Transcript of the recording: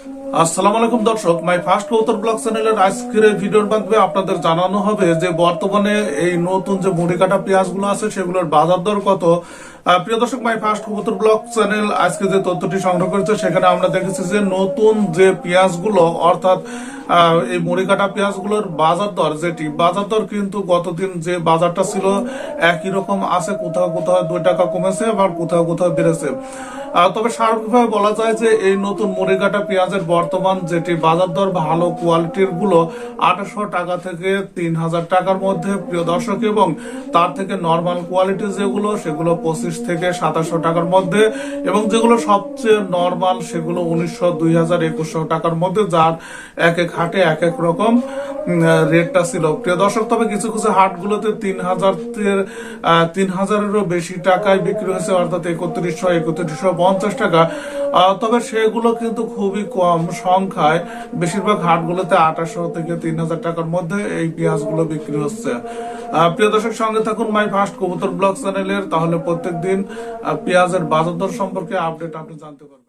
আসসালামু আলাইকুম দর্শক, মাই ফার্স্ট কৌতর ব্লগ চ্যানেলের আজকের ভিডিওর মাধ্যমে আপনাদের জানানো হবে যে বর্তমানে এই নতুন যে মুড়ি কাটা পেঁয়াজগুলো আছে, সেগুলোর বাজার দর কত। প্রিয় দর্শক, মাই ফার্স্ট কবুতর ব্লগ চ্যানেল আজকে যে তথ্যটি সংগ্রহ করেছে, সেখানে আমরা দেখেছি যে নতুন যে পেঁয়াজগুলো, অর্থাৎ এই মুড়ি কাটা পেঁয়াজগুলোর বাজার দর যেটি, বাজার দর কিন্তু গতদিন যে বাজারটা ছিল একই রকম আছে, কোথাও কোথাও দুই টাকা কমেছে আবার কোথাও কোথাও বেড়েছে। তবে স্বাভাবিকভাবে বলা যায় যে এই নতুন মুড়িকাটা পেঁয়াজের বর্তমান যেটি বাজার দর ভালো কোয়ালিটিরগুলো আঠাশশো টাকা থেকে তিন হাজার টাকার মধ্যে, প্রিয় দর্শক, এবং তার থেকে নর্মাল কোয়ালিটি যেগুলো, সেগুলো পঁচিশ থেকে সাতাশশো টাকার মধ্যে, এবং যেগুলো সবচেয়ে নর্মাল সেগুলো উনিশশো, দুই হাজার একুশশো টাকার মধ্যে, যার এক এক হাটে এক এক রকম রেটটা ছিল। প্রিয় দর্শক তবে কিছু কিছু হাটগুলোতে তিন হাজার তিন হাজারেরও বেশি টাকায় বিক্রি হয়েছে অর্থাৎ একত্রিশশো একত্রিশশো পঞ্চাশ টাকা। তবে সেগুলো কিন্তু খুবই কম সংখ্যায়। বেশিরভাগ হাটগুলোতে আঠাশশো থেকে তিন হাজার টাকার মধ্যে এই পেঁয়াজগুলো বিক্রি হচ্ছে। প্রিয় দর্শক সঙ্গে থাকুন মাই ফার্স্ট কবুতর ব্লগ চ্যানেলের। তাহলে প্রত্যেকদিন আহ, পেঁয়াজের বাজার দর সম্পর্কে আপডেট আপনি জানতে পারবেন।